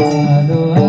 Hello.